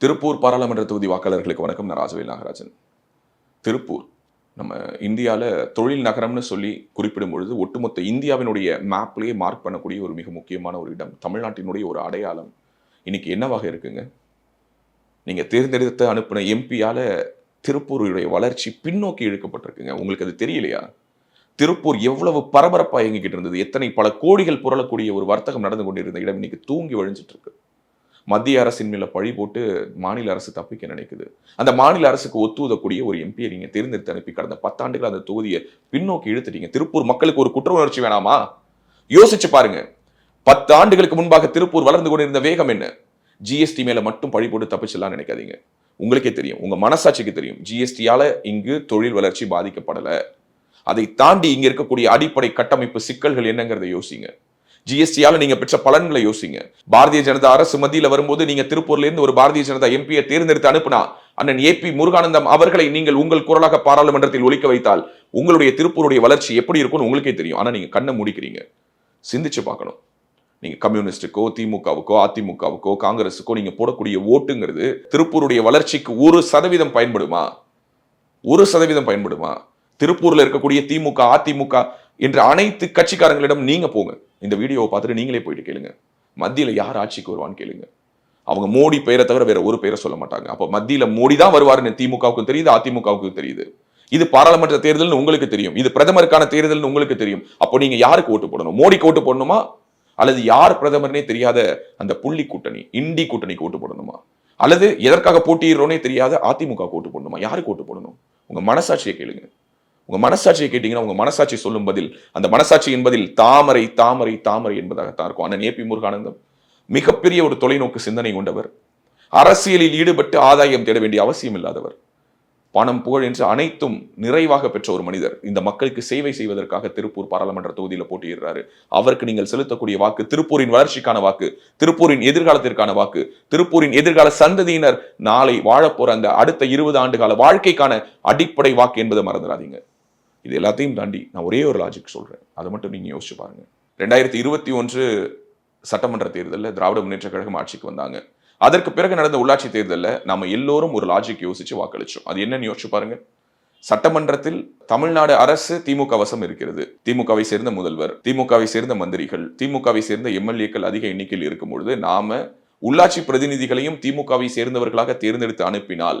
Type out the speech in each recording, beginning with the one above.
திருப்பூர் பாராளுமன்ற தொகுதி வாக்காளர்களுக்கு வணக்கம். நான் ராஜவேல் நாகராஜன். திருப்பூர் நம்ம இந்தியாவில் தொழில் நகரம்னு சொல்லி குறிப்பிடும் பொழுது ஒட்டுமொத்த இந்தியாவினுடைய மேப்லேயே மார்க் பண்ணக்கூடிய ஒரு மிக முக்கியமான ஒரு இடம் தமிழ்நாட்டினுடைய ஒரு அடையாளம். இன்னைக்கு என்னவாக இருக்குங்க? நீங்கள் தேர்ந்தெடுத்து அனுப்பின எம்பியால் திருப்பூருடைய வளர்ச்சி பின்னோக்கி இழுக்கப்பட்டிருக்குங்க. உங்களுக்கு அது தெரியலையா? திருப்பூர் எவ்வளவு பரபரப்பாக இயங்கிக்கிட்டு இருந்தது. எத்தனை பல கோடிகள் புரளக்கூடிய ஒரு வர்த்தகம் நடந்து கொண்டிருந்த இடம் இன்னைக்கு தூங்கி வழிஞ்சிட்டு இருக்கு. மத்திய அரசின் மேல பழி போட்டு மாநில அரசு தப்பிக்க நினைக்குது. அந்த மாநில அரசுக்கு ஒத்துவதக்கூடிய ஒரு எம்பியை நீங்க தேர்ந்தெடுத்து அனுப்பி கடந்த பத்தாண்டுகள் அந்த தொகுதியை பின்னோக்கி இழுத்துட்டீங்க. திருப்பூர் மக்களுக்கு ஒரு குற்ற உணர்ச்சி வேணாமா? யோசிச்சு பாருங்க. பத்து ஆண்டுகளுக்கு முன்பாக திருப்பூர் வளர்ந்து கொண்டிருந்த வேகம் என்ன? ஜிஎஸ்டி மேல மட்டும் பழி போட்டு தப்பிச்சிடலாம் நினைக்காதீங்க. உங்களுக்கே தெரியும். உங்க மனசாட்சிக்கு தெரியும். ஜிஎஸ்டியால இங்கு தொழில் வளர்ச்சி பாதிக்கப்படல. அதை தாண்டி இங்க இருக்கக்கூடிய அடிப்படை கட்டமைப்பு சிக்கல்கள் என்னங்கிறத யோசிங்க. ஜிஎஸ்டியால நீங்க பெற்ற பலன்களை யோசிங்க. பாரதிய ஜனதா அரசு மத்தியில வரும்போது நீங்க திருப்பூர்ல இருந்து ஒரு பாரதிய ஜனதா எம்பியை தேர்ந்தெடுத்து அனுப்புனா அண்ணன் ஏ பி முருகானந்தம் அவர்களை நீங்கள் உங்கள் குரலாக பாராளுமன்றத்தில் ஒழிக்க வைத்தால் உங்களுடைய திருப்பூருடைய வளர்ச்சி எப்படி இருக்கும்னு உங்களுக்கே தெரியும். ஆனா நீங்க கண்ணை முடிக்கிறீங்க. சிந்திச்சு பார்க்கணும். நீங்க கம்யூனிஸ்டுக்கோ திமுகவுக்கோ அதிமுகவுக்கோ காங்கிரஸுக்கோ நீங்க போடக்கூடிய ஓட்டுங்கிறது திருப்பூருடைய வளர்ச்சிக்கு ஒரு சதவீதம் பயன்படுமா? ஒரு சதவீதம் பயன்படுமா? திருப்பூர்ல இருக்கக்கூடிய திமுக அதிமுக என்று அனைத்து கட்சிக்காரங்களிடம் நீங்க போங்க. இந்த வீடியோவை பார்த்துட்டு நீங்களே போயிட்டு கேளுங்க. மத்தியில் யார் ஆட்சிக்கு வருவான்னு கேளுங்க. அவங்க மோடி பெயரை தவிர வேற ஒரு பெயரை சொல்ல மாட்டாங்க. அப்போ மத்தியில் மோடி தான் வருவாருன்னு திமுகவுக்கும் தெரியுது அதிமுகவுக்கும் தெரியுது. இது பாராளுமன்ற தேர்தல்னு உங்களுக்கு தெரியும். இது பிரதமருக்கான தேர்தல்னு உங்களுக்கு தெரியும். அப்போ நீங்க யாருக்கு ஓட்டு போடணும்? மோடிக்கு ஓட்டு போடணுமா? அல்லது யார் பிரதமர்னே தெரியாத அந்த புள்ளி கூட்டணி இண்டி கூட்டணிக்கு ஓட்டு போடணுமா? அல்லது எதற்காக போட்டியிடுறோனே தெரியாத அதிமுக ஓட்டு போடணுமா? யாருக்கு ஓட்டு போடணும்? உங்க மனசாட்சியை கேளுங்க. உங்க மனசாட்சியை கேட்டீங்கன்னா உங்க மனசாட்சி சொல்லும் பதில் அந்த மனசாட்சி என்பதில் தாமரை தாமரை தாமரை என்பதாகத்தான் இருக்கும். அண்ணன் ஏபி முருகானந்தம் மிகப்பெரிய ஒரு தொலைநோக்கு சிந்தனை கொண்டவர். அரசியலில் ஈடுபட்டு ஆதாயம் தேட வேண்டிய அவசியம் இல்லாதவர். பணம் புகழ் என்று அனைத்தும் நிறைவாக பெற்ற ஒரு மனிதர். இந்த மக்களுக்கு சேவை செய்வதற்காக திருப்பூர் பாராளுமன்ற தொகுதியில் போட்டியிடுறாரு. அவருக்கு நீங்கள் செலுத்தக்கூடிய வாக்கு திருப்பூரின் வளர்ச்சிக்கான வாக்கு திருப்பூரின் எதிர்காலத்திற்கான வாக்கு திருப்பூரின் எதிர்கால சந்ததியினர் நாளை வாழப்போற அந்த அடுத்த இருபது ஆண்டு கால வாழ்க்கைக்கான அடிப்படை வாக்கு என்பதை மறந்துடாதீங்க. இது எல்லாத்தையும் தாண்டி நான் ஒரே ஒரு லாஜிக் சொல்கிறேன் அதை மட்டும் நீங்கள் யோசிச்சு பாருங்கள் ரெண்டாயிரத்தி இருபத்தி ஒன்று சட்டமன்ற தேர்தலில் திராவிட முன்னேற்ற கழகம் ஆட்சிக்கு வந்தாங்க. அதற்கு பிறகு நடந்த உள்ளாட்சி தேர்தலில் நம்ம எல்லோரும் ஒரு லாஜிக் யோசிச்சு வாக்களிச்சோம். அது என்னன்னு யோசிச்சு பாருங்க. சட்டமன்றத்தில் தமிழ்நாடு அரசு திமுக வசம் இருக்கிறது. திமுகவை சேர்ந்த முதல்வர் திமுகவை சேர்ந்த மந்திரிகள் திமுகவை சேர்ந்த எம்எல்ஏக்கள் அதிக எண்ணிக்கையில் இருக்கும் பொழுது நாம உள்ளாட்சி பிரதிநிதிகளையும் திமுகவை சேர்ந்தவர்களாக தேர்ந்தெடுத்து அனுப்பினால்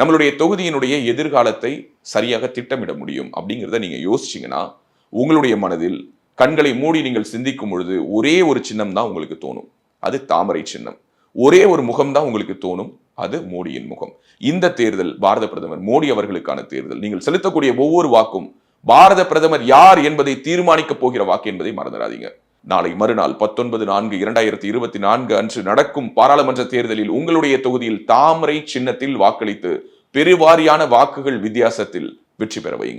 நம்மளுடைய தொகுதியினுடைய எதிர்காலத்தை சரியாக திட்டமிட முடியும் அப்படிங்கிறத நீங்கள் யோசிச்சீங்கன்னா உங்களுடைய மனதில் கண்களை மூடி நீங்கள் சிந்திக்கும் பொழுது ஒரே ஒரு சின்னம் தான் உங்களுக்கு தோணும். அது தாமரை சின்னம். ஒரே ஒரு முகம் தான் உங்களுக்கு தோணும். அது மோடியின் முகம். இந்த தேர்தல் பாரத பிரதமர் மோடி அவர்களுக்கான தேர்தல். நீங்கள் செலுத்தக்கூடிய ஒவ்வொரு வாக்கும் பாரத பிரதமர் யார் என்பதை தீர்மானிக்கப் போகிற வாக்கு என்பதை மறந்துடாதீங்க. நாளை மறுநாள் பத்தொன்பது நான்கு இரண்டாயிரத்தி இருபத்தி நான்கு அன்று நடக்கும் பாராளுமன்ற தேர்தலில் உங்களுடைய தொகுதியில் தாமரை சின்னத்தில் வாக்களித்து பெருவாரியான வாக்குகள் வித்தியாசத்தில் வெற்றி பெற வையுங்க